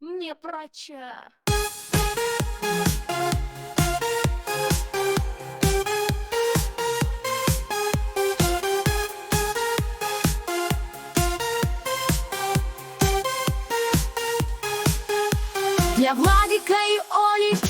Не проча. Я Владика и Олик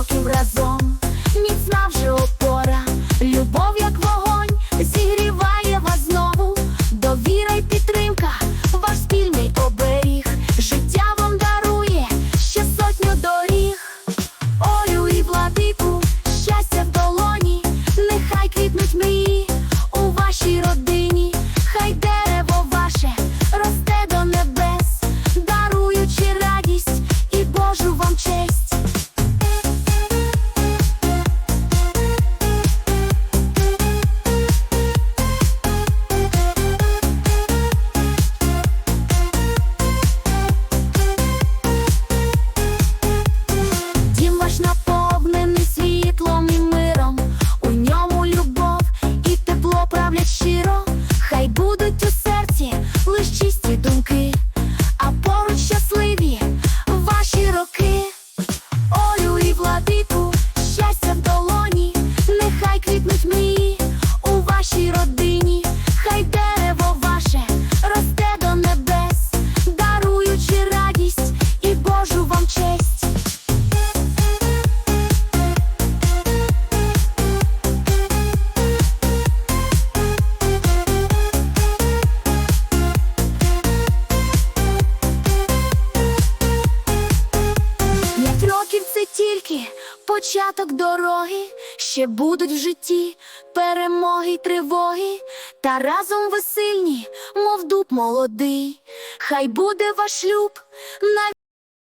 Rock em Brasão. початок дороги, ще будуть в житті перемоги й тривоги, та разом ви сильні, мов дуб молодий, хай буде ваш шлюб.